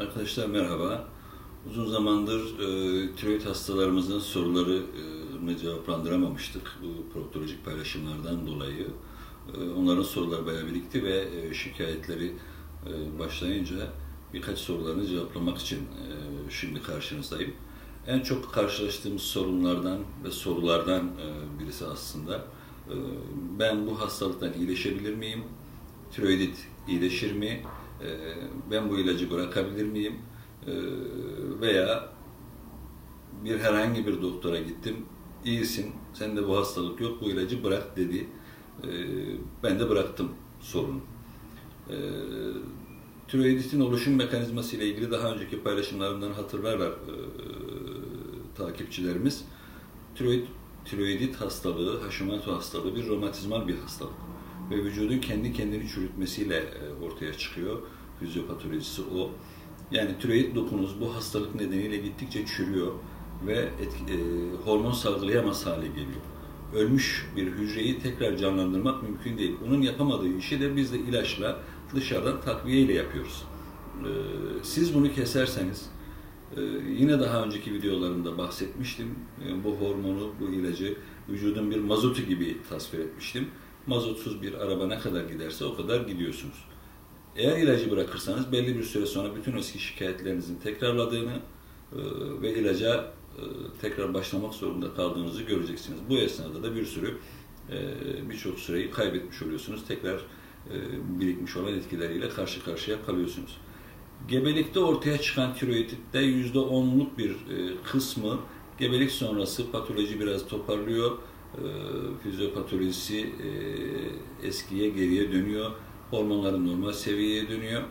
Arkadaşlar merhaba. Uzun zamandır e, tiroid hastalarımızın sorularını cevaplandıramamıştık bu proktolojik paylaşımlardan dolayı. E, onların soruları bayağı birikti ve e, şikayetleri e, başlayınca birkaç sorularını cevaplamak için e, şimdi karşınızdayım. En çok karşılaştığımız sorunlardan ve sorulardan e, birisi aslında e, ben bu hastalıktan iyileşebilir miyim? Tiroidit iyileşir mi? E, ben bu ilacı bırakabilir miyim? E, veya bir herhangi bir doktora gittim. İyisin, sende bu hastalık yok, bu ilacı bırak dedi. E, ben de bıraktım sorunu. E, tiroiditin oluşum mekanizması ile ilgili daha önceki paylaşımlarımdan hatırlarlar takipçilerimiz. Tiroid, tiroidit hastalığı, Hashimoto hastalığı bir romatizmal bir hastalık ve vücudun kendi kendini çürütmesiyle e, ortaya çıkıyor. Fizyopatolojisi o. Yani tiroid dokunuz bu hastalık nedeniyle gittikçe çürüyor ve etki, e, hormon salgılayamaz hale geliyor. Ölmüş bir hücreyi tekrar canlandırmak mümkün değil. Onun yapamadığı işi de biz de ilaçla dışarıdan takviye ile yapıyoruz. E, siz bunu keserseniz e, yine daha önceki videolarımda bahsetmiştim. E, bu hormonu, bu ilacı vücudun bir mazotu gibi tasvir etmiştim. Mazotsuz bir araba ne kadar giderse o kadar gidiyorsunuz. Eğer ilacı bırakırsanız belli bir süre sonra bütün eski şikayetlerinizin tekrarladığını e, ve ilaca e, tekrar başlamak zorunda kaldığınızı göreceksiniz. Bu esnada da bir sürü e, birçok süreyi kaybetmiş oluyorsunuz. Tekrar birikmiş olan etkileriyle karşı karşıya kalıyorsunuz. Gebelikte ortaya çıkan tiroiditte yüzde onluk bir kısmı gebelik sonrası patoloji biraz toparlıyor. Fizyopatolojisi eskiye geriye dönüyor. Hormonların normal seviyeye dönüyor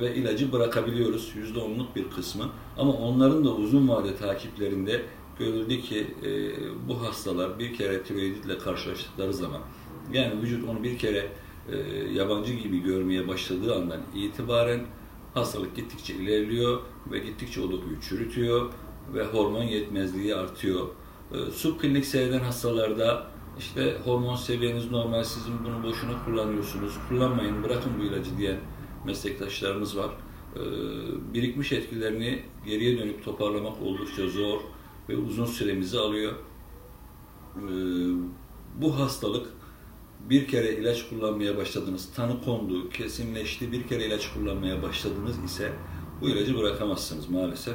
ve ilacı bırakabiliyoruz yüzde onluk bir kısmı. Ama onların da uzun vade takiplerinde görüldü ki e, bu hastalar bir kere tiroiditle karşılaştıkları zaman yani vücut onu bir kere e, yabancı gibi görmeye başladığı andan itibaren hastalık gittikçe ilerliyor ve gittikçe o dokuyu çürütüyor ve hormon yetmezliği artıyor. E, subklinik seyreden hastalarda işte hormon seviyeniz normal, sizin bunu boşuna kullanıyorsunuz, kullanmayın, bırakın bu ilacı diyen meslektaşlarımız var. E, birikmiş etkilerini geriye dönüp toparlamak oldukça zor ve uzun süremizi alıyor. E, bu hastalık bir kere ilaç kullanmaya başladınız, tanı kondu, kesinleşti, bir kere ilaç kullanmaya başladınız ise bu ilacı bırakamazsınız maalesef.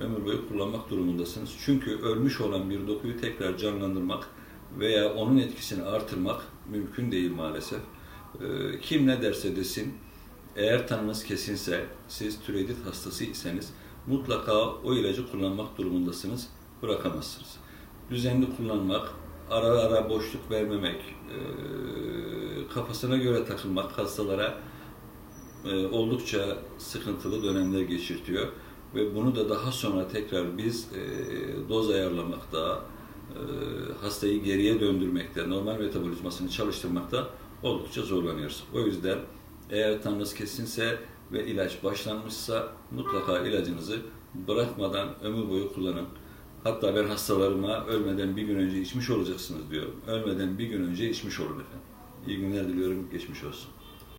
Ömür boyu kullanmak durumundasınız. Çünkü ölmüş olan bir dokuyu tekrar canlandırmak veya onun etkisini artırmak mümkün değil maalesef. Ee, Kim ne derse desin, eğer tanınız kesinse, siz tiroidit hastası iseniz mutlaka o ilacı kullanmak durumundasınız, bırakamazsınız. Düzenli kullanmak, ara ara boşluk vermemek, e, kafasına göre takılmak hastalara e, oldukça sıkıntılı dönemler geçirtiyor. Ve bunu da daha sonra tekrar biz doz ayarlamakta, hastayı geriye döndürmekte, normal metabolizmasını çalıştırmakta oldukça zorlanıyoruz. O yüzden eğer tanınız kesinse ve ilaç başlanmışsa mutlaka ilacınızı bırakmadan ömür boyu kullanın. Hatta ben hastalarıma ölmeden bir gün önce içmiş olacaksınız diyorum. Ölmeden bir gün önce içmiş olun efendim. İyi günler diliyorum, geçmiş olsun.